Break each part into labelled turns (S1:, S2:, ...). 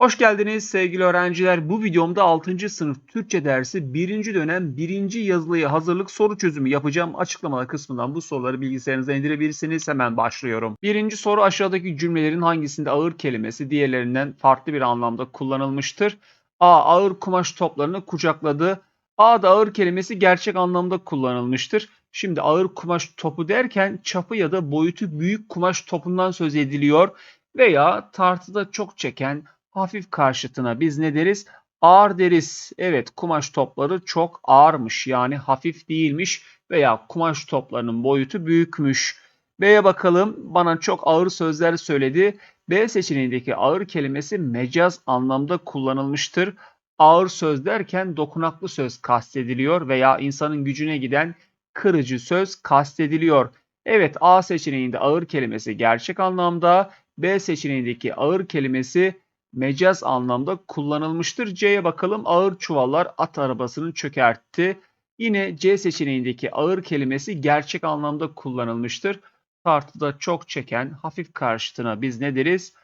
S1: Hoş geldiniz sevgili öğrenciler. Bu videomda 6. sınıf Türkçe dersi 1. dönem 1. yazılıya hazırlık soru çözümü yapacağım. Açıklamalar kısmından bu soruları bilgisayarınıza indirebilirsiniz. Hemen başlıyorum. Birinci soru aşağıdaki cümlelerin hangisinde ağır kelimesi diğerlerinden farklı bir anlamda kullanılmıştır? A. Ağır kumaş toplarını kucakladı. A'da ağır kelimesi gerçek anlamda kullanılmıştır. Şimdi ağır kumaş topu derken çapı ya da boyutu büyük kumaş topundan söz ediliyor veya tartıda çok çeken hafif karşıtına biz ne deriz? Ağır deriz. Evet kumaş topları çok ağırmış yani hafif değilmiş veya kumaş toplarının boyutu büyükmüş. B'ye bakalım bana çok ağır sözler söyledi. B seçeneğindeki ağır kelimesi mecaz anlamda kullanılmıştır. Ağır söz derken dokunaklı söz kastediliyor veya insanın gücüne giden kırıcı söz kastediliyor. Evet A seçeneğinde ağır kelimesi gerçek anlamda, B seçeneğindeki ağır kelimesi mecaz anlamda kullanılmıştır. C'ye bakalım. Ağır çuvallar at arabasını çökertti. Yine C seçeneğindeki ağır kelimesi gerçek anlamda kullanılmıştır. Tartıda çok çeken hafif karşıtına biz ne deriz?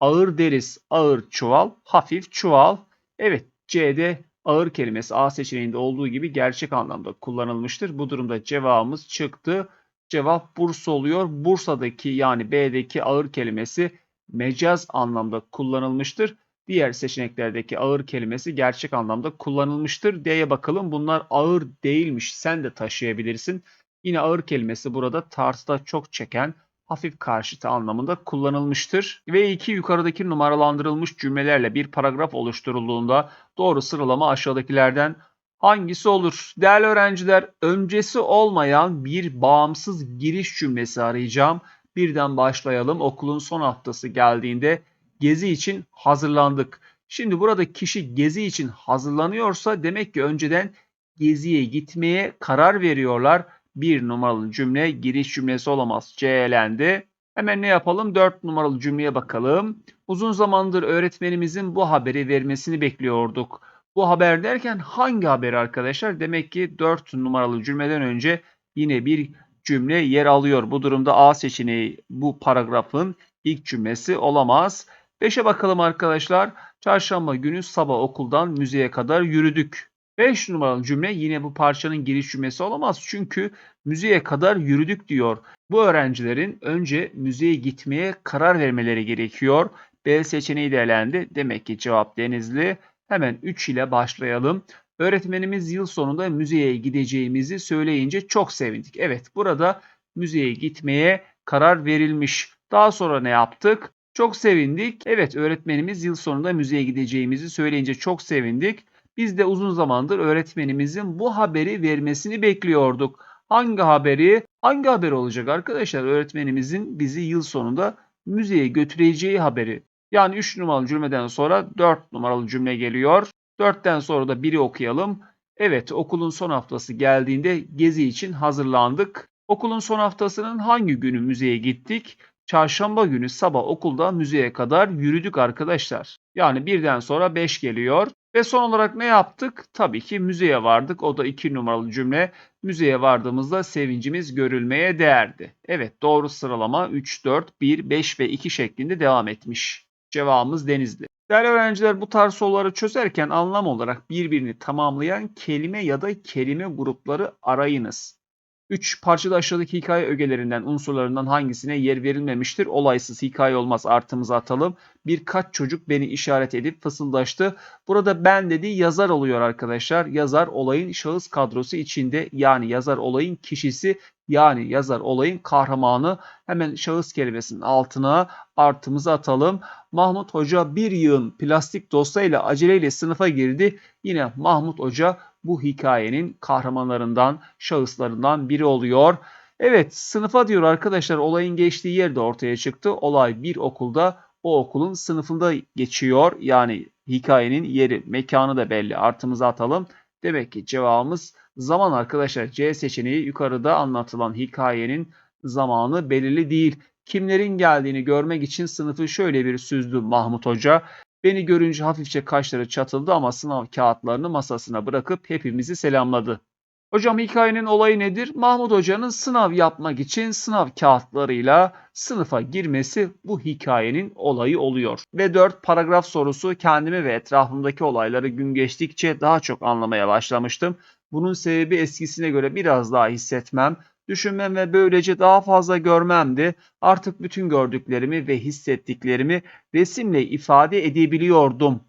S1: Ağır deriz. Ağır çuval, hafif çuval. Evet C'de ağır kelimesi A seçeneğinde olduğu gibi gerçek anlamda kullanılmıştır. Bu durumda cevabımız çıktı. Cevap Bursa oluyor. Bursa'daki yani B'deki ağır kelimesi mecaz anlamda kullanılmıştır. Diğer seçeneklerdeki ağır kelimesi gerçek anlamda kullanılmıştır. D'ye bakalım. Bunlar ağır değilmiş. Sen de taşıyabilirsin. Yine ağır kelimesi burada tartıda çok çeken, hafif karşıtı anlamında kullanılmıştır. Ve iki yukarıdaki numaralandırılmış cümlelerle bir paragraf oluşturulduğunda doğru sıralama aşağıdakilerden hangisi olur? Değerli öğrenciler, öncesi olmayan bir bağımsız giriş cümlesi arayacağım. Birden başlayalım. Okulun son haftası geldiğinde gezi için hazırlandık. Şimdi burada kişi gezi için hazırlanıyorsa demek ki önceden geziye gitmeye karar veriyorlar. Bir numaralı cümle giriş cümlesi olamaz. C. Hemen ne yapalım? 4 numaralı cümleye bakalım. Uzun zamandır öğretmenimizin bu haberi vermesini bekliyorduk. Bu haber derken hangi haber arkadaşlar? Demek ki 4 numaralı cümleden önce yine bir cümle yer alıyor. Bu durumda A seçeneği bu paragrafın ilk cümlesi olamaz. 5'e bakalım arkadaşlar. Çarşamba günü sabah okuldan müzeye kadar yürüdük. 5 numaralı cümle yine bu parçanın giriş cümlesi olamaz. Çünkü müzeye kadar yürüdük diyor. Bu öğrencilerin önce müzeye gitmeye karar vermeleri gerekiyor. B seçeneği de. Demek ki cevap Denizli. Hemen 3 ile başlayalım. Öğretmenimiz yıl sonunda müzeye gideceğimizi söyleyince çok sevindik. Evet burada müzeye gitmeye karar verilmiş. Daha sonra ne yaptık? Çok sevindik. Evet öğretmenimiz yıl sonunda müzeye gideceğimizi söyleyince çok sevindik. Biz de uzun zamandır öğretmenimizin bu haberi vermesini bekliyorduk. Hangi haberi? Hangi haber olacak arkadaşlar? Öğretmenimizin bizi yıl sonunda müzeye götüreceği haberi. Yani 3 numaralı cümleden sonra 4 numaralı cümle geliyor. 4'ten sonra da 1'i okuyalım. Evet okulun son haftası geldiğinde gezi için hazırlandık. Okulun son haftasının hangi günü müzeye gittik? Çarşamba günü sabah okulda müzeye kadar yürüdük arkadaşlar. Yani birden sonra 5 geliyor. Ve son olarak ne yaptık? Tabii ki müzeye vardık. O da 2 numaralı cümle. Müzeye vardığımızda sevincimiz görülmeye değerdi. Evet doğru sıralama 3, 4, 1, 5 ve 2 şeklinde devam etmiş. Cevabımız Denizli. Değerli öğrenciler bu tarz soruları çözerken anlam olarak birbirini tamamlayan kelime ya da kelime grupları arayınız. 3 parçada aşağıdaki hikaye ögelerinden unsurlarından hangisine yer verilmemiştir? Olaysız hikaye olmaz artımızı atalım. Birkaç çocuk beni işaret edip fısıldaştı. Burada ben dediği yazar oluyor arkadaşlar. Yazar olayın şahıs kadrosu içinde yani yazar olayın kişisi yani yazar olayın kahramanı. Hemen şahıs kelimesinin altına artımızı atalım. Mahmut Hoca bir yığın plastik dosyayla aceleyle sınıfa girdi. Yine Mahmut Hoca bu hikayenin kahramanlarından, şahıslarından biri oluyor. Evet sınıfa diyor arkadaşlar olayın geçtiği yer de ortaya çıktı. Olay bir okulda o okulun sınıfında geçiyor. Yani hikayenin yeri, mekanı da belli. Artımızı atalım. Demek ki cevabımız zaman arkadaşlar. C seçeneği yukarıda anlatılan hikayenin zamanı belirli değil. Kimlerin geldiğini görmek için sınıfı şöyle bir süzdü Mahmut Hoca. Beni görünce hafifçe kaşları çatıldı ama sınav kağıtlarını masasına bırakıp hepimizi selamladı. Hocam hikayenin olayı nedir? Mahmut Hoca'nın sınav yapmak için sınav kağıtlarıyla sınıfa girmesi bu hikayenin olayı oluyor. Ve 4 paragraf sorusu kendimi ve etrafımdaki olayları gün geçtikçe daha çok anlamaya başlamıştım. Bunun sebebi eskisine göre biraz daha hissetmem, düşünmem ve böylece daha fazla görmemdi. Artık bütün gördüklerimi ve hissettiklerimi resimle ifade edebiliyordum.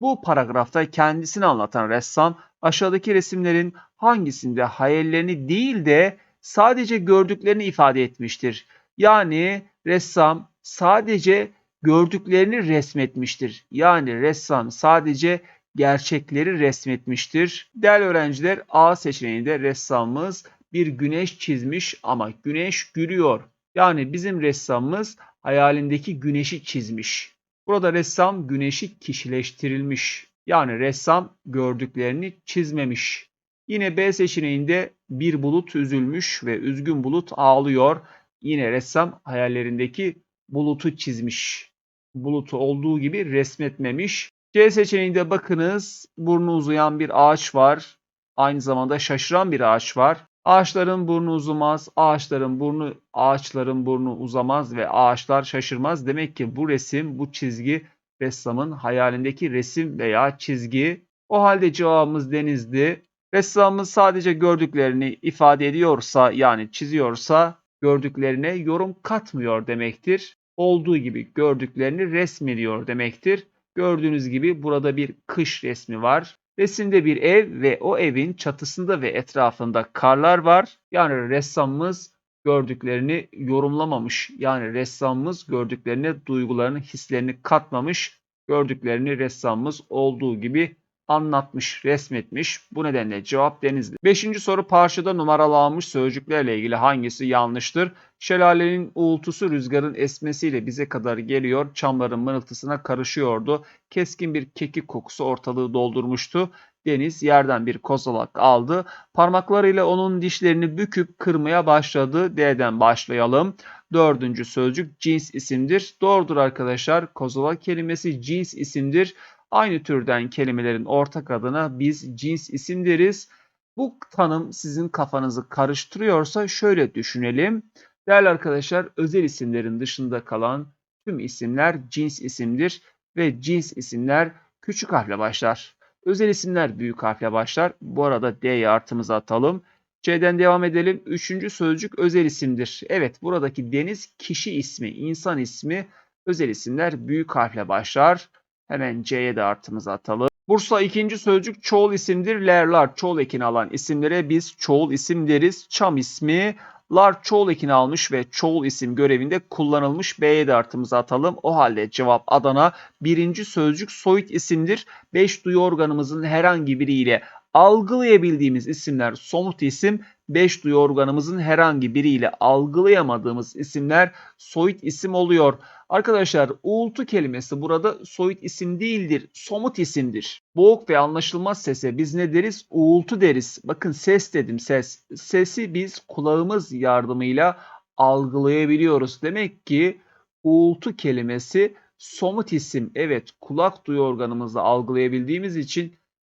S1: Bu paragrafta kendisini anlatan ressam aşağıdaki resimlerin hangisinde hayallerini değil de sadece gördüklerini ifade etmiştir. Yani ressam sadece gördüklerini resmetmiştir. Yani ressam sadece gerçekleri resmetmiştir. Değerli öğrenciler A seçeneğinde ressamımız bir güneş çizmiş ama güneş gülüyor. Yani bizim ressamımız hayalindeki güneşi çizmiş. Burada ressam güneşi kişileştirilmiş. Yani ressam gördüklerini çizmemiş. Yine B seçeneğinde bir bulut üzülmüş ve üzgün bulut ağlıyor. Yine ressam hayallerindeki bulutu çizmiş. Bulutu olduğu gibi resmetmemiş. C seçeneğinde bakınız burnu uzayan bir ağaç var. Aynı zamanda şaşıran bir ağaç var. Ağaçların burnu uzamaz, ağaçların burnu ağaçların burnu uzamaz ve ağaçlar şaşırmaz. Demek ki bu resim, bu çizgi ressamın hayalindeki resim veya çizgi. O halde cevabımız denizdi. Ressamımız sadece gördüklerini ifade ediyorsa yani çiziyorsa gördüklerine yorum katmıyor demektir. Olduğu gibi gördüklerini resmediyor demektir. Gördüğünüz gibi burada bir kış resmi var. Resimde bir ev ve o evin çatısında ve etrafında karlar var. Yani ressamımız gördüklerini yorumlamamış. Yani ressamımız gördüklerine duygularını, hislerini katmamış. Gördüklerini ressamımız olduğu gibi anlatmış, resmetmiş. Bu nedenle cevap denizli. Beşinci soru parçada numaralanmış sözcüklerle ilgili hangisi yanlıştır? Şelalenin uğultusu rüzgarın esmesiyle bize kadar geliyor. Çamların mırıltısına karışıyordu. Keskin bir kekik kokusu ortalığı doldurmuştu. Deniz yerden bir kozalak aldı. Parmaklarıyla onun dişlerini büküp kırmaya başladı. D'den başlayalım. Dördüncü sözcük cins isimdir. Doğrudur arkadaşlar. Kozalak kelimesi cins isimdir. Aynı türden kelimelerin ortak adına biz cins isim deriz. Bu tanım sizin kafanızı karıştırıyorsa şöyle düşünelim. Değerli arkadaşlar özel isimlerin dışında kalan tüm isimler cins isimdir ve cins isimler küçük harfle başlar. Özel isimler büyük harfle başlar. Bu arada D'ye artımızı atalım. C'den devam edelim. Üçüncü sözcük özel isimdir. Evet buradaki deniz kişi ismi, insan ismi. Özel isimler büyük harfle başlar. Hemen C'ye de artımızı atalım. Bursa ikinci sözcük çoğul isimdir. Lerlar çoğul ekini alan isimlere biz çoğul isim deriz. Çam ismi lar çoğul ekini almış ve çoğul isim görevinde kullanılmış. B'ye de artımızı atalım. O halde cevap Adana. Birinci sözcük soyut isimdir. Beş duyu organımızın herhangi biriyle algılayabildiğimiz isimler somut isim. Beş duyu organımızın herhangi biriyle algılayamadığımız isimler soyut isim oluyor. Arkadaşlar uğultu kelimesi burada soyut isim değildir, somut isimdir. Boğuk ve anlaşılmaz sese biz ne deriz? Uğultu deriz. Bakın ses dedim ses. Sesi biz kulağımız yardımıyla algılayabiliyoruz. Demek ki uğultu kelimesi somut isim. Evet kulak duyu organımızla algılayabildiğimiz için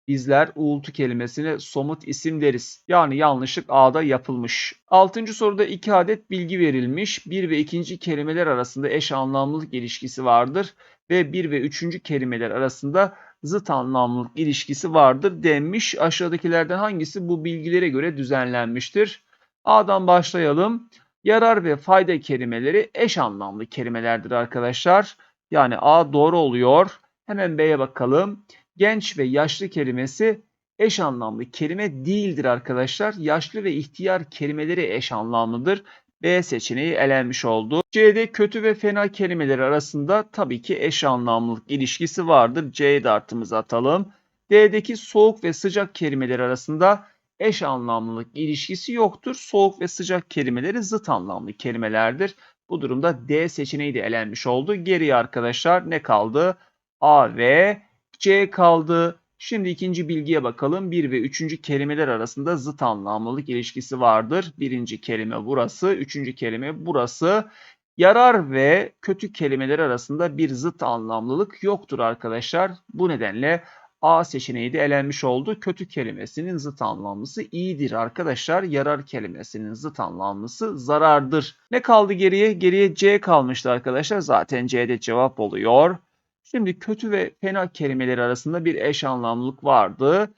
S1: bizler uğultu kelimesine somut isim deriz. Yani yanlışlık A'da yapılmış. Altıncı soruda iki adet bilgi verilmiş. Bir ve ikinci kelimeler arasında eş anlamlılık ilişkisi vardır. Ve bir ve üçüncü kelimeler arasında zıt anlamlılık ilişkisi vardır denmiş. Aşağıdakilerden hangisi bu bilgilere göre düzenlenmiştir? A'dan başlayalım. Yarar ve fayda kelimeleri eş anlamlı kelimelerdir arkadaşlar. Yani A doğru oluyor. Hemen B'ye bakalım genç ve yaşlı kelimesi eş anlamlı kelime değildir arkadaşlar. Yaşlı ve ihtiyar kelimeleri eş anlamlıdır. B seçeneği elenmiş oldu. C'de kötü ve fena kelimeleri arasında tabii ki eş anlamlılık ilişkisi vardır. C'ye de artımızı atalım. D'deki soğuk ve sıcak kelimeler arasında eş anlamlılık ilişkisi yoktur. Soğuk ve sıcak kelimeleri zıt anlamlı kelimelerdir. Bu durumda D seçeneği de elenmiş oldu. Geriye arkadaşlar ne kaldı? A ve C kaldı. Şimdi ikinci bilgiye bakalım. Bir ve üçüncü kelimeler arasında zıt anlamlılık ilişkisi vardır. Birinci kelime burası, üçüncü kelime burası. Yarar ve kötü kelimeler arasında bir zıt anlamlılık yoktur arkadaşlar. Bu nedenle A seçeneği de elenmiş oldu. Kötü kelimesinin zıt anlamlısı iyidir arkadaşlar. Yarar kelimesinin zıt anlamlısı zarardır. Ne kaldı geriye? Geriye C kalmıştı arkadaşlar. Zaten C'de cevap oluyor. Şimdi kötü ve fena kelimeleri arasında bir eş anlamlılık vardı.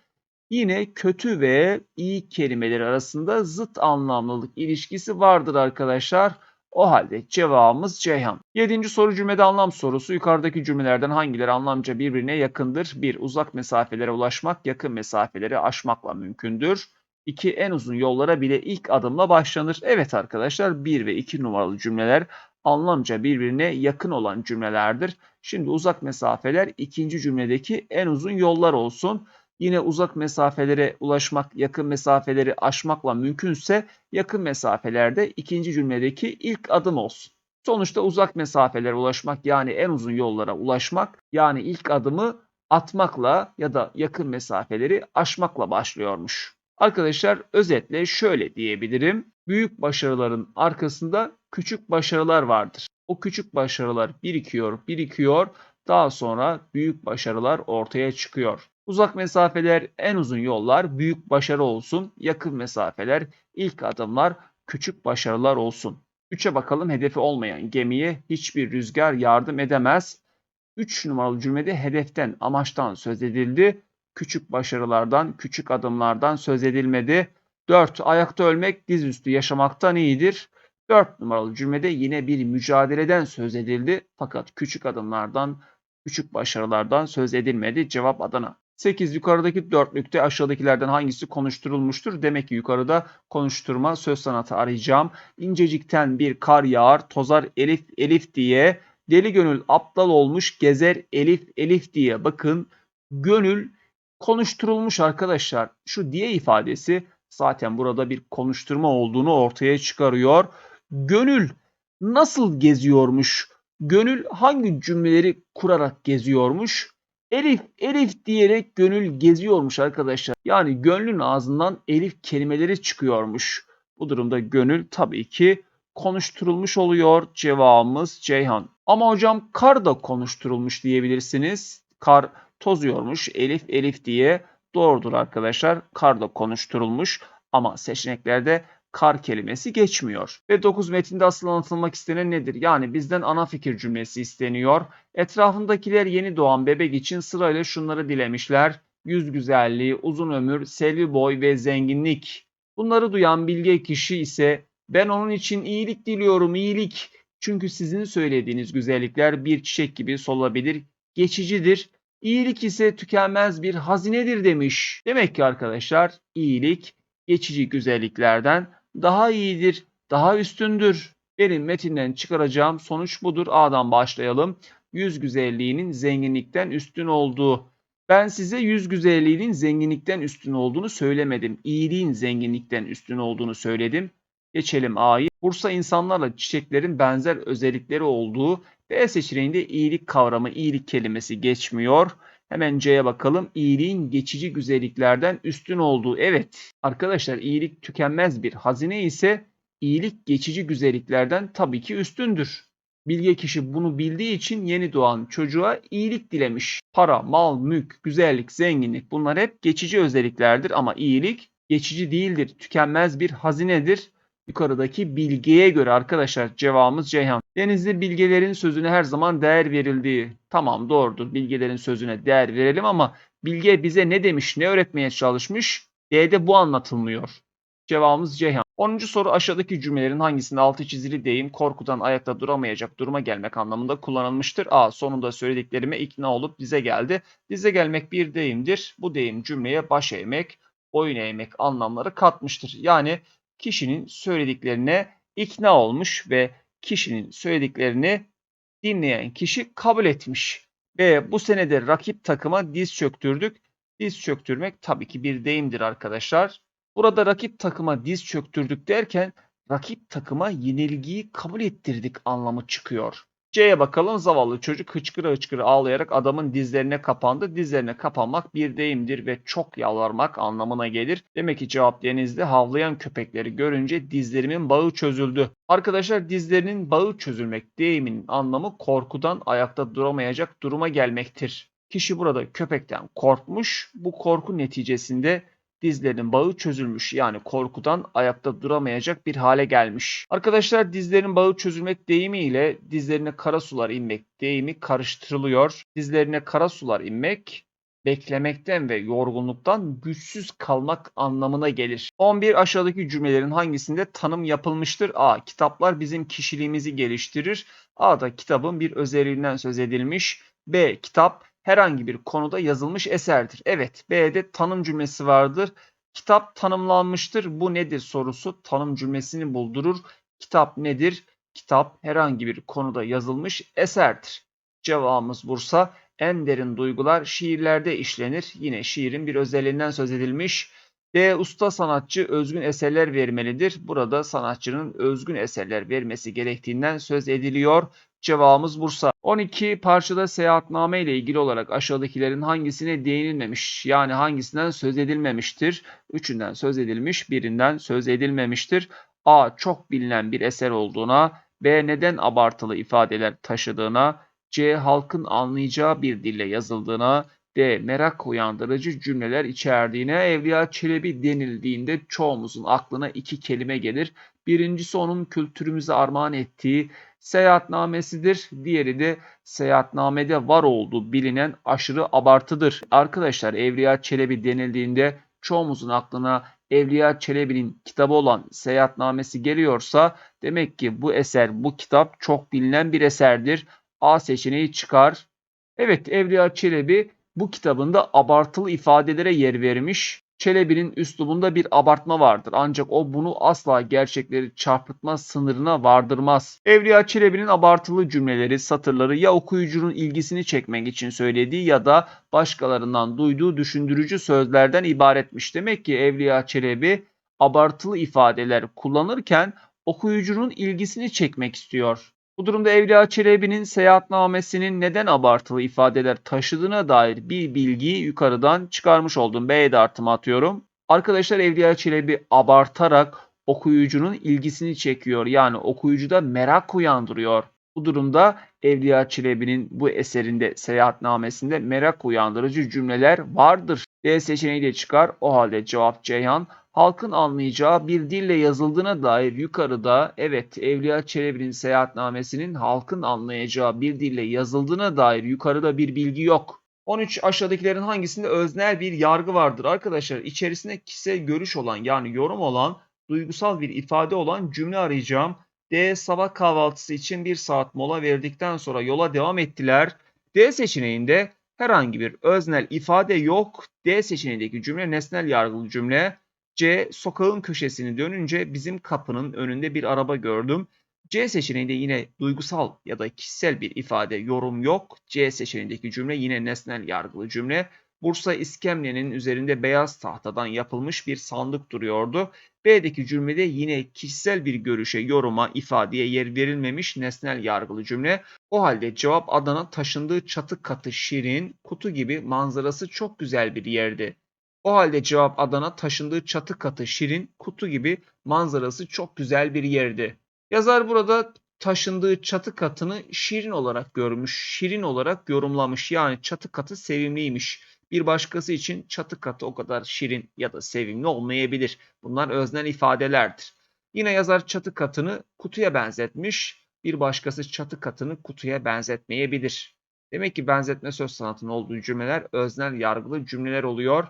S1: Yine kötü ve iyi kelimeler arasında zıt anlamlılık ilişkisi vardır arkadaşlar. O halde cevabımız Ceyhan. Yedinci soru cümlede anlam sorusu. Yukarıdaki cümlelerden hangileri anlamca birbirine yakındır? 1. Uzak mesafelere ulaşmak yakın mesafeleri aşmakla mümkündür. 2. En uzun yollara bile ilk adımla başlanır. Evet arkadaşlar 1 ve 2 numaralı cümleler anlamca birbirine yakın olan cümlelerdir. Şimdi uzak mesafeler ikinci cümledeki en uzun yollar olsun. Yine uzak mesafelere ulaşmak, yakın mesafeleri aşmakla mümkünse yakın mesafelerde ikinci cümledeki ilk adım olsun. Sonuçta uzak mesafelere ulaşmak yani en uzun yollara ulaşmak yani ilk adımı atmakla ya da yakın mesafeleri aşmakla başlıyormuş. Arkadaşlar özetle şöyle diyebilirim. Büyük başarıların arkasında küçük başarılar vardır. O küçük başarılar birikiyor, birikiyor. Daha sonra büyük başarılar ortaya çıkıyor. Uzak mesafeler en uzun yollar büyük başarı olsun. Yakın mesafeler ilk adımlar küçük başarılar olsun. 3'e bakalım hedefi olmayan gemiye hiçbir rüzgar yardım edemez. 3 numaralı cümlede hedeften, amaçtan söz edildi. Küçük başarılardan, küçük adımlardan söz edilmedi. 4. Ayakta ölmek dizüstü yaşamaktan iyidir. 4 numaralı cümlede yine bir mücadeleden söz edildi. Fakat küçük adımlardan, küçük başarılardan söz edilmedi. Cevap Adana. 8. Yukarıdaki dörtlükte aşağıdakilerden hangisi konuşturulmuştur? Demek ki yukarıda konuşturma söz sanatı arayacağım. İncecikten bir kar yağar, tozar elif elif diye. Deli gönül aptal olmuş, gezer elif elif diye. Bakın gönül konuşturulmuş arkadaşlar. Şu diye ifadesi zaten burada bir konuşturma olduğunu ortaya çıkarıyor. Gönül nasıl geziyormuş? Gönül hangi cümleleri kurarak geziyormuş? Elif, Elif diyerek gönül geziyormuş arkadaşlar. Yani gönlün ağzından Elif kelimeleri çıkıyormuş. Bu durumda gönül tabii ki konuşturulmuş oluyor. Cevabımız Ceyhan. Ama hocam kar da konuşturulmuş diyebilirsiniz. Kar tozuyormuş Elif Elif diye. Doğrudur arkadaşlar. Kar da konuşturulmuş ama seçeneklerde kar kelimesi geçmiyor. Ve 9 metinde asıl anlatılmak istenen nedir? Yani bizden ana fikir cümlesi isteniyor. Etrafındakiler yeni doğan bebek için sırayla şunları dilemişler. Yüz güzelliği, uzun ömür, selvi boy ve zenginlik. Bunları duyan bilge kişi ise ben onun için iyilik diliyorum, iyilik. Çünkü sizin söylediğiniz güzellikler bir çiçek gibi solabilir, geçicidir. İyilik ise tükenmez bir hazinedir demiş. Demek ki arkadaşlar iyilik geçici güzelliklerden daha iyidir, daha üstündür. Benim metinden çıkaracağım sonuç budur. A'dan başlayalım. Yüz güzelliğinin zenginlikten üstün olduğu. Ben size yüz güzelliğinin zenginlikten üstün olduğunu söylemedim. İyiliğin zenginlikten üstün olduğunu söyledim. Geçelim A'yı. Bursa insanlarla çiçeklerin benzer özellikleri olduğu B seçeneğinde iyilik kavramı, iyilik kelimesi geçmiyor. Hemen C'ye bakalım. İyiliğin geçici güzelliklerden üstün olduğu. Evet arkadaşlar iyilik tükenmez bir hazine ise iyilik geçici güzelliklerden tabii ki üstündür. Bilge kişi bunu bildiği için yeni doğan çocuğa iyilik dilemiş. Para, mal, mülk, güzellik, zenginlik bunlar hep geçici özelliklerdir ama iyilik geçici değildir. Tükenmez bir hazinedir. Yukarıdaki bilgeye göre arkadaşlar cevabımız Ceyhan. Denizli bilgelerin sözüne her zaman değer verildiği. Tamam doğrudur bilgelerin sözüne değer verelim ama bilge bize ne demiş, ne öğretmeye çalışmış? D'de bu anlatılmıyor. Cevabımız Ceyhan. 10. soru aşağıdaki cümlelerin hangisinde altı çizili deyim korkudan ayakta duramayacak duruma gelmek anlamında kullanılmıştır? A. Sonunda söylediklerime ikna olup dize geldi. Dize gelmek bir deyimdir. Bu deyim cümleye baş eğmek, boyun eğmek anlamları katmıştır. Yani kişinin söylediklerine ikna olmuş ve kişinin söylediklerini dinleyen kişi kabul etmiş. Ve bu senede rakip takıma diz çöktürdük. Diz çöktürmek tabii ki bir deyimdir arkadaşlar. Burada rakip takıma diz çöktürdük derken rakip takıma yenilgiyi kabul ettirdik anlamı çıkıyor. C'ye bakalım zavallı çocuk hıçkıra hıçkıra ağlayarak adamın dizlerine kapandı. Dizlerine kapanmak bir deyimdir ve çok yalvarmak anlamına gelir. Demek ki cevap denizde havlayan köpekleri görünce dizlerimin bağı çözüldü. Arkadaşlar dizlerinin bağı çözülmek deyiminin anlamı korkudan ayakta duramayacak duruma gelmektir. Kişi burada köpekten korkmuş. Bu korku neticesinde dizlerinin bağı çözülmüş. Yani korkudan ayakta duramayacak bir hale gelmiş. Arkadaşlar dizlerin bağı çözülmek deyimiyle dizlerine kara sular inmek deyimi karıştırılıyor. Dizlerine kara sular inmek beklemekten ve yorgunluktan güçsüz kalmak anlamına gelir. 11 aşağıdaki cümlelerin hangisinde tanım yapılmıştır? A. Kitaplar bizim kişiliğimizi geliştirir. A da kitabın bir özelliğinden söz edilmiş. B. Kitap herhangi bir konuda yazılmış eserdir. Evet, B'de tanım cümlesi vardır. Kitap tanımlanmıştır. Bu nedir sorusu tanım cümlesini buldurur. Kitap nedir? Kitap herhangi bir konuda yazılmış eserdir. Cevabımız Bursa. En derin duygular şiirlerde işlenir. Yine şiirin bir özelliğinden söz edilmiş. D. Usta sanatçı özgün eserler vermelidir. Burada sanatçının özgün eserler vermesi gerektiğinden söz ediliyor. Cevabımız Bursa. 12 parçada seyahatname ile ilgili olarak aşağıdakilerin hangisine değinilmemiş yani hangisinden söz edilmemiştir? Üçünden söz edilmiş, birinden söz edilmemiştir. A. Çok bilinen bir eser olduğuna, B. Neden abartılı ifadeler taşıdığına, C. Halkın anlayacağı bir dille yazıldığına, D. Merak uyandırıcı cümleler içerdiğine Evliya Çelebi denildiğinde çoğumuzun aklına iki kelime gelir. Birincisi onun kültürümüze armağan ettiği seyahatnamesidir. Diğeri de seyahatnamede var olduğu bilinen aşırı abartıdır. Arkadaşlar Evliya Çelebi denildiğinde çoğumuzun aklına Evliya Çelebi'nin kitabı olan Seyahatnamesi geliyorsa demek ki bu eser, bu kitap çok bilinen bir eserdir. A seçeneği çıkar. Evet Evliya Çelebi bu kitabında abartılı ifadelere yer vermiş. Çelebi'nin üslubunda bir abartma vardır. Ancak o bunu asla gerçekleri çarpıtma sınırına vardırmaz. Evliya Çelebi'nin abartılı cümleleri, satırları ya okuyucunun ilgisini çekmek için söylediği ya da başkalarından duyduğu düşündürücü sözlerden ibaretmiş. Demek ki Evliya Çelebi abartılı ifadeler kullanırken okuyucunun ilgisini çekmek istiyor. Bu durumda Evliya Çelebi'nin seyahatnamesinin neden abartılı ifadeler taşıdığına dair bir bilgiyi yukarıdan çıkarmış oldum. B'ye de artımı atıyorum. Arkadaşlar Evliya Çelebi abartarak okuyucunun ilgisini çekiyor. Yani okuyucuda merak uyandırıyor. Bu durumda Evliya Çelebi'nin bu eserinde seyahatnamesinde merak uyandırıcı cümleler vardır. D seçeneği de çıkar. O halde cevap Ceyhan halkın anlayacağı bir dille yazıldığına dair yukarıda evet Evliya Çelebi'nin seyahatnamesinin halkın anlayacağı bir dille yazıldığına dair yukarıda bir bilgi yok. 13 aşağıdakilerin hangisinde öznel bir yargı vardır arkadaşlar? İçerisinde kişisel görüş olan yani yorum olan duygusal bir ifade olan cümle arayacağım. D sabah kahvaltısı için bir saat mola verdikten sonra yola devam ettiler. D seçeneğinde herhangi bir öznel ifade yok. D seçeneğindeki cümle nesnel yargılı cümle. C. Sokağın köşesini dönünce bizim kapının önünde bir araba gördüm. C seçeneğinde yine duygusal ya da kişisel bir ifade, yorum yok. C seçeneğindeki cümle yine nesnel yargılı cümle. Bursa İskemle'nin üzerinde beyaz tahtadan yapılmış bir sandık duruyordu. B'deki cümlede yine kişisel bir görüşe, yoruma, ifadeye yer verilmemiş nesnel yargılı cümle. O halde cevap Adana taşındığı çatı katı şirin, kutu gibi manzarası çok güzel bir yerdi. O halde cevap Adana taşındığı çatı katı şirin, kutu gibi manzarası çok güzel bir yerdi. Yazar burada taşındığı çatı katını şirin olarak görmüş, şirin olarak yorumlamış. Yani çatı katı sevimliymiş. Bir başkası için çatı katı o kadar şirin ya da sevimli olmayabilir. Bunlar öznel ifadelerdir. Yine yazar çatı katını kutuya benzetmiş. Bir başkası çatı katını kutuya benzetmeyebilir. Demek ki benzetme söz sanatının olduğu cümleler öznel yargılı cümleler oluyor.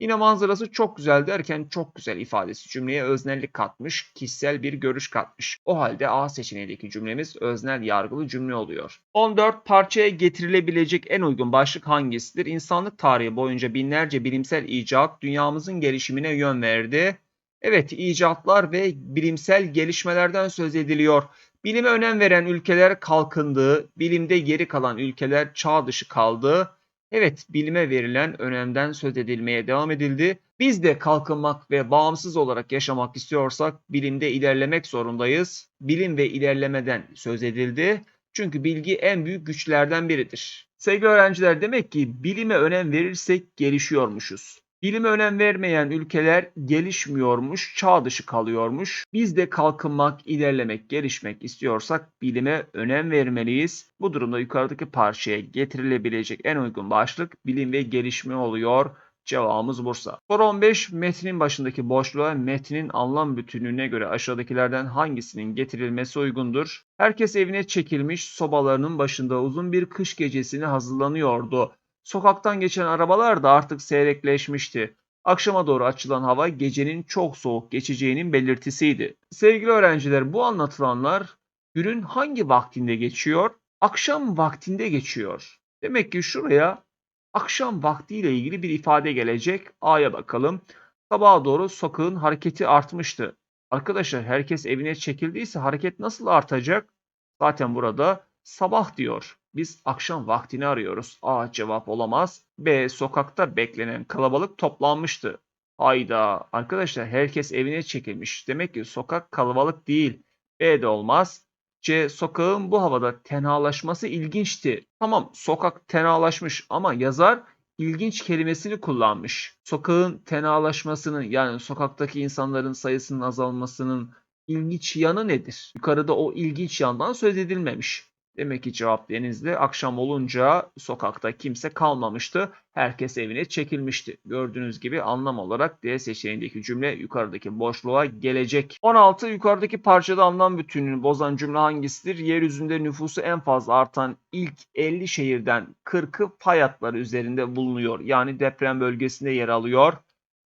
S1: Yine manzarası çok güzel derken çok güzel ifadesi cümleye öznellik katmış, kişisel bir görüş katmış. O halde A seçeneğindeki cümlemiz öznel yargılı cümle oluyor. 14 parçaya getirilebilecek en uygun başlık hangisidir? İnsanlık tarihi boyunca binlerce bilimsel icat dünyamızın gelişimine yön verdi. Evet, icatlar ve bilimsel gelişmelerden söz ediliyor. Bilime önem veren ülkeler kalkındı, bilimde geri kalan ülkeler çağ dışı kaldı. Evet, bilime verilen önemden söz edilmeye devam edildi. Biz de kalkınmak ve bağımsız olarak yaşamak istiyorsak bilimde ilerlemek zorundayız. Bilim ve ilerlemeden söz edildi. Çünkü bilgi en büyük güçlerden biridir. Sevgili öğrenciler demek ki bilime önem verirsek gelişiyormuşuz. Bilime önem vermeyen ülkeler gelişmiyormuş, çağ dışı kalıyormuş. Biz de kalkınmak, ilerlemek, gelişmek istiyorsak bilime önem vermeliyiz. Bu durumda yukarıdaki parçaya getirilebilecek en uygun başlık bilim ve gelişme oluyor. Cevabımız Bursa. Soru 15. Metnin başındaki boşluğa metnin anlam bütünlüğüne göre aşağıdakilerden hangisinin getirilmesi uygundur? Herkes evine çekilmiş, sobalarının başında uzun bir kış gecesini hazırlanıyordu. Sokaktan geçen arabalar da artık seyrekleşmişti. Akşama doğru açılan hava gecenin çok soğuk geçeceğinin belirtisiydi. Sevgili öğrenciler bu anlatılanlar günün hangi vaktinde geçiyor? Akşam vaktinde geçiyor. Demek ki şuraya akşam vaktiyle ilgili bir ifade gelecek. A'ya bakalım. Sabaha doğru sokağın hareketi artmıştı. Arkadaşlar herkes evine çekildiyse hareket nasıl artacak? Zaten burada sabah diyor. Biz akşam vaktini arıyoruz. A cevap olamaz. B sokakta beklenen kalabalık toplanmıştı. Hayda arkadaşlar herkes evine çekilmiş. Demek ki sokak kalabalık değil. B de olmaz. C. Sokağın bu havada tenhalaşması ilginçti. Tamam sokak tenhalaşmış ama yazar ilginç kelimesini kullanmış. Sokağın tenhalaşmasının yani sokaktaki insanların sayısının azalmasının ilginç yanı nedir? Yukarıda o ilginç yandan söz edilmemiş. Demek ki cevap denizli. Akşam olunca sokakta kimse kalmamıştı. Herkes evine çekilmişti. Gördüğünüz gibi anlam olarak D seçeneğindeki cümle yukarıdaki boşluğa gelecek. 16. Yukarıdaki parçada anlam bütünlüğünü bozan cümle hangisidir? Yeryüzünde nüfusu en fazla artan ilk 50 şehirden 40'ı fay hatları üzerinde bulunuyor. Yani deprem bölgesinde yer alıyor.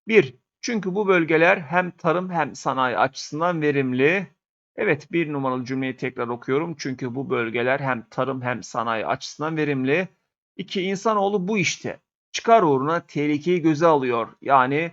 S1: 1. Çünkü bu bölgeler hem tarım hem sanayi açısından verimli. Evet bir numaralı cümleyi tekrar okuyorum. Çünkü bu bölgeler hem tarım hem sanayi açısından verimli. 2. İnsanoğlu bu işte. Çıkar uğruna tehlikeyi göze alıyor. Yani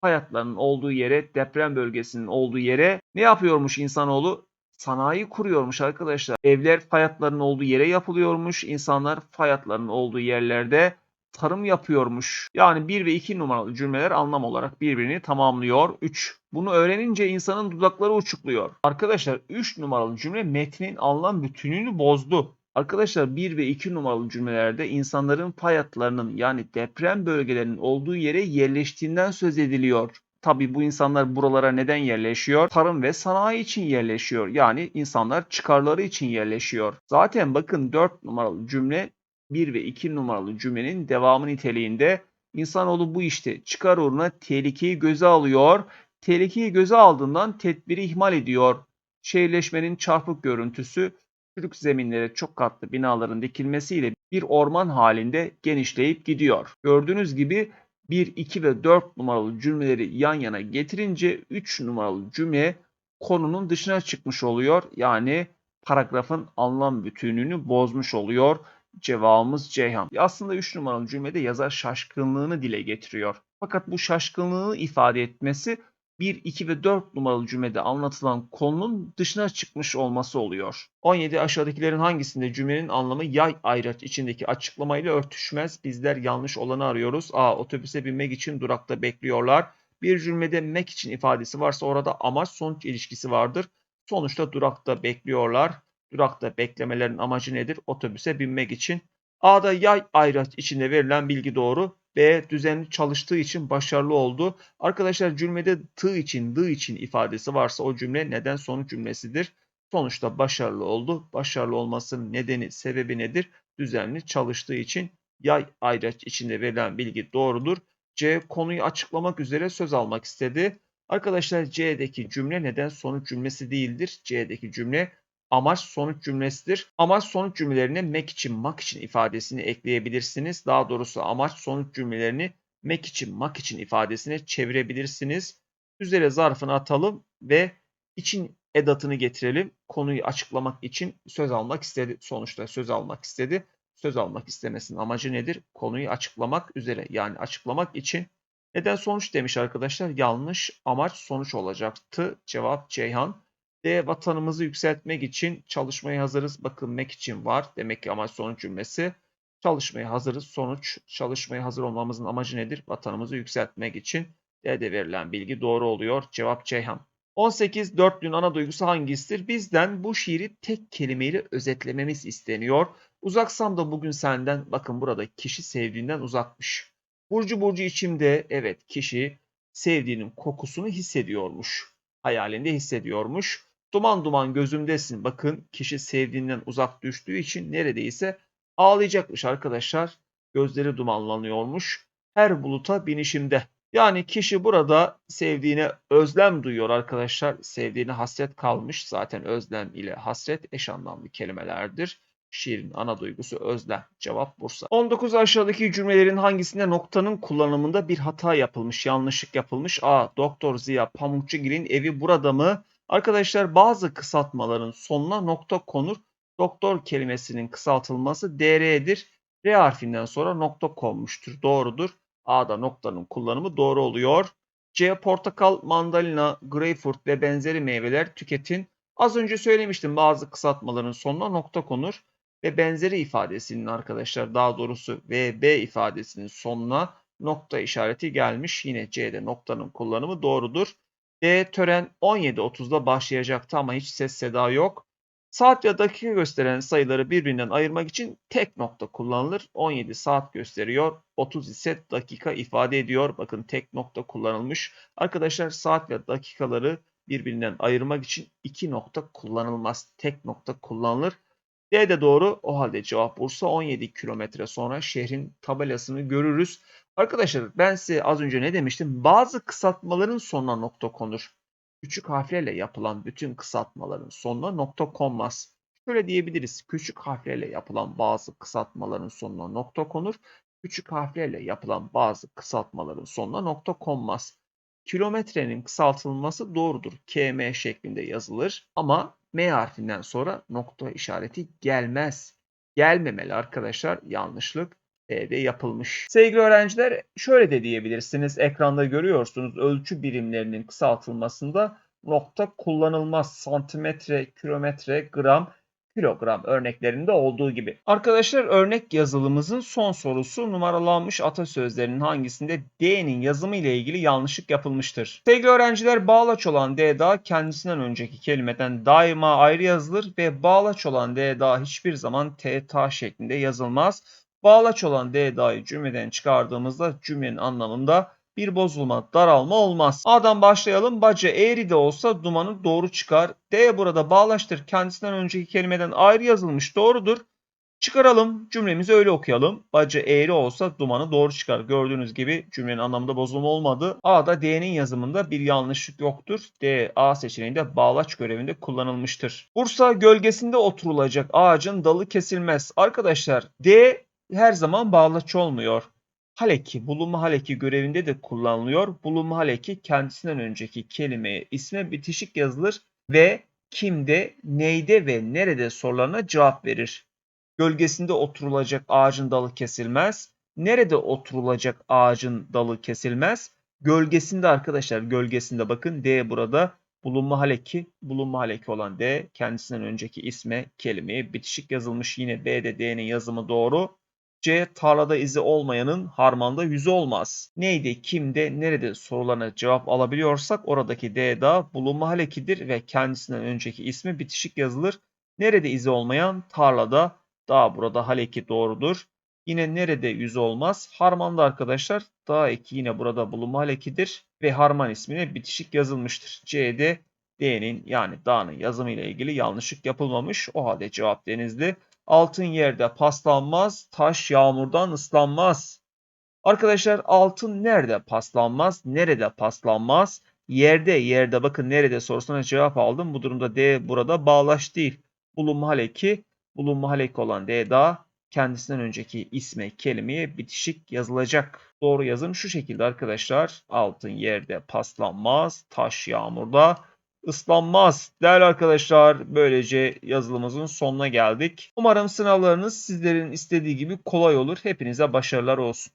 S1: hayatlarının olduğu yere, deprem bölgesinin olduğu yere ne yapıyormuş insanoğlu? Sanayi kuruyormuş arkadaşlar. Evler fayatların olduğu yere yapılıyormuş. İnsanlar fayatların olduğu yerlerde tarım yapıyormuş. Yani 1 ve 2 numaralı cümleler anlam olarak birbirini tamamlıyor. 3. Bunu öğrenince insanın dudakları uçukluyor. Arkadaşlar 3 numaralı cümle metnin anlam bütününü bozdu. Arkadaşlar 1 ve 2 numaralı cümlelerde insanların fay hatlarının yani deprem bölgelerinin olduğu yere yerleştiğinden söz ediliyor. Tabi bu insanlar buralara neden yerleşiyor? Tarım ve sanayi için yerleşiyor. Yani insanlar çıkarları için yerleşiyor. Zaten bakın 4 numaralı cümle 1 ve 2 numaralı cümlenin devamı niteliğinde insanoğlu bu işte çıkar uğruna tehlikeyi göze alıyor. Tehlikeyi göze aldığından tedbiri ihmal ediyor. Şehirleşmenin çarpık görüntüsü çürük zeminlere çok katlı binaların dikilmesiyle bir orman halinde genişleyip gidiyor. Gördüğünüz gibi 1, 2 ve 4 numaralı cümleleri yan yana getirince 3 numaralı cümle konunun dışına çıkmış oluyor. Yani paragrafın anlam bütünlüğünü bozmuş oluyor. Cevabımız Ceyhan. Aslında 3 numaralı cümlede yazar şaşkınlığını dile getiriyor. Fakat bu şaşkınlığı ifade etmesi 1, 2 ve 4 numaralı cümlede anlatılan konunun dışına çıkmış olması oluyor. 17 aşağıdakilerin hangisinde cümlenin anlamı yay ayraç içindeki açıklamayla örtüşmez? Bizler yanlış olanı arıyoruz. A. Otobüse binmek için durakta bekliyorlar. Bir cümlede mek için ifadesi varsa orada amaç sonuç ilişkisi vardır. Sonuçta durakta bekliyorlar. Durakta beklemelerin amacı nedir? Otobüse binmek için. A'da yay ayraç içinde verilen bilgi doğru. B düzenli çalıştığı için başarılı oldu. Arkadaşlar cümlede tı için, dı için ifadesi varsa o cümle neden sonuç cümlesidir. Sonuçta başarılı oldu. Başarılı olmasının nedeni, sebebi nedir? Düzenli çalıştığı için yay ayraç içinde verilen bilgi doğrudur. C konuyu açıklamak üzere söz almak istedi. Arkadaşlar C'deki cümle neden sonuç cümlesi değildir? C'deki cümle amaç sonuç cümlesidir. Amaç sonuç cümlelerine mek için mak için ifadesini ekleyebilirsiniz. Daha doğrusu amaç sonuç cümlelerini mek için mak için ifadesine çevirebilirsiniz. Üzere zarfını atalım ve için edatını getirelim. Konuyu açıklamak için söz almak istedi. Sonuçta söz almak istedi. Söz almak istemesinin amacı nedir? Konuyu açıklamak üzere yani açıklamak için. Neden sonuç demiş arkadaşlar? Yanlış amaç sonuç olacaktı. Cevap Ceyhan. D vatanımızı yükseltmek için çalışmaya hazırız. Bakın mek için var. Demek ki amaç sonuç cümlesi. Çalışmaya hazırız. Sonuç çalışmaya hazır olmamızın amacı nedir? Vatanımızı yükseltmek için. D'de verilen bilgi doğru oluyor. Cevap Ceyhan. 18. Dörtlüğün ana duygusu hangisidir? Bizden bu şiiri tek kelimeyle özetlememiz isteniyor. Uzaksam da bugün senden bakın burada kişi sevdiğinden uzakmış. Burcu burcu içimde evet kişi sevdiğinin kokusunu hissediyormuş. Hayalinde hissediyormuş. Duman duman gözümdesin. Bakın kişi sevdiğinden uzak düştüğü için neredeyse ağlayacakmış arkadaşlar. Gözleri dumanlanıyormuş. Her buluta binişimde. Yani kişi burada sevdiğine özlem duyuyor arkadaşlar. Sevdiğine hasret kalmış. Zaten özlem ile hasret eş anlamlı kelimelerdir. Şiirin ana duygusu özlem. Cevap Bursa. 19 aşağıdaki cümlelerin hangisinde noktanın kullanımında bir hata yapılmış, yanlışlık yapılmış? A. Doktor Ziya Pamukçugil'in evi burada mı? Arkadaşlar bazı kısaltmaların sonuna nokta konur. Doktor kelimesinin kısaltılması DR'dir. R harfinden sonra nokta konmuştur. Doğrudur. A'da noktanın kullanımı doğru oluyor. C. Portakal, mandalina, greyfurt ve benzeri meyveler tüketin. Az önce söylemiştim bazı kısaltmaların sonuna nokta konur ve benzeri ifadesinin arkadaşlar daha doğrusu VB ifadesinin sonuna nokta işareti gelmiş. Yine C'de noktanın kullanımı doğrudur. D tören 17.30'da başlayacaktı ama hiç ses seda yok. Saat ya dakika gösteren sayıları birbirinden ayırmak için tek nokta kullanılır. 17 saat gösteriyor. 30 ise dakika ifade ediyor. Bakın tek nokta kullanılmış. Arkadaşlar saat ve dakikaları birbirinden ayırmak için iki nokta kullanılmaz. Tek nokta kullanılır. D de doğru. O halde cevap Bursa 17 kilometre sonra şehrin tabelasını görürüz. Arkadaşlar ben size az önce ne demiştim? Bazı kısaltmaların sonuna nokta konur. Küçük harflerle yapılan bütün kısaltmaların sonuna nokta konmaz. Şöyle diyebiliriz. Küçük harflerle yapılan bazı kısaltmaların sonuna nokta konur. Küçük harflerle yapılan bazı kısaltmaların sonuna nokta konmaz. Kilometrenin kısaltılması doğrudur. KM şeklinde yazılır ama M harfinden sonra nokta işareti gelmez. Gelmemeli arkadaşlar. Yanlışlık B'de yapılmış. Sevgili öğrenciler şöyle de diyebilirsiniz. Ekranda görüyorsunuz ölçü birimlerinin kısaltılmasında nokta kullanılmaz. Santimetre, kilometre, gram, kilogram örneklerinde olduğu gibi. Arkadaşlar örnek yazılımızın son sorusu numaralanmış atasözlerinin hangisinde D'nin yazımı ile ilgili yanlışlık yapılmıştır? Sevgili öğrenciler bağlaç olan D daha kendisinden önceki kelimeden daima ayrı yazılır ve bağlaç olan D daha hiçbir zaman T ta şeklinde yazılmaz. Bağlaç olan D dahi cümleden çıkardığımızda cümlenin anlamında bir bozulma, daralma olmaz. A'dan başlayalım. Bacı eğri de olsa dumanı doğru çıkar. D burada bağlaçtır. Kendisinden önceki kelimeden ayrı yazılmış. Doğrudur. Çıkaralım. Cümlemizi öyle okuyalım. Bacı eğri olsa dumanı doğru çıkar. Gördüğünüz gibi cümlenin anlamında bozulma olmadı. A'da D'nin yazımında bir yanlışlık yoktur. D, A seçeneğinde bağlaç görevinde kullanılmıştır. Bursa gölgesinde oturulacak ağacın dalı kesilmez. Arkadaşlar D her zaman bağlaç olmuyor. Haleki, bulunma haleki görevinde de kullanılıyor. Bulunma haleki kendisinden önceki kelimeye, isme bitişik yazılır ve kimde, neyde ve nerede sorularına cevap verir. Gölgesinde oturulacak ağacın dalı kesilmez. Nerede oturulacak ağacın dalı kesilmez? Gölgesinde arkadaşlar, gölgesinde bakın D burada bulunma haleki, bulunma haleki olan D kendisinden önceki isme, kelimeye bitişik yazılmış. Yine B'de D'nin yazımı doğru. C. Tarlada izi olmayanın harmanda yüzü olmaz. Neydi, kimde, nerede sorularına cevap alabiliyorsak oradaki D da bulunma halekidir ve kendisinden önceki ismi bitişik yazılır. Nerede izi olmayan tarlada daha burada haleki doğrudur. Yine nerede yüzü olmaz? Harmanda arkadaşlar daha eki yine burada bulunma halekidir ve harman ismine bitişik yazılmıştır. C'de D'nin yani dağının yazımı ile ilgili yanlışlık yapılmamış. O halde cevap denizli. Altın yerde paslanmaz, taş yağmurdan ıslanmaz. Arkadaşlar altın nerede paslanmaz, nerede paslanmaz? Yerde, yerde bakın nerede sorusuna cevap aldım. Bu durumda D burada bağlaç değil. Bulunma haleki, bulunma haleki olan D daha kendisinden önceki isme, kelimeye bitişik yazılacak. Doğru yazım şu şekilde arkadaşlar. Altın yerde paslanmaz, taş yağmurda ıslanmaz. Değerli arkadaşlar böylece yazılımızın sonuna geldik. Umarım sınavlarınız sizlerin istediği gibi kolay olur. Hepinize başarılar olsun.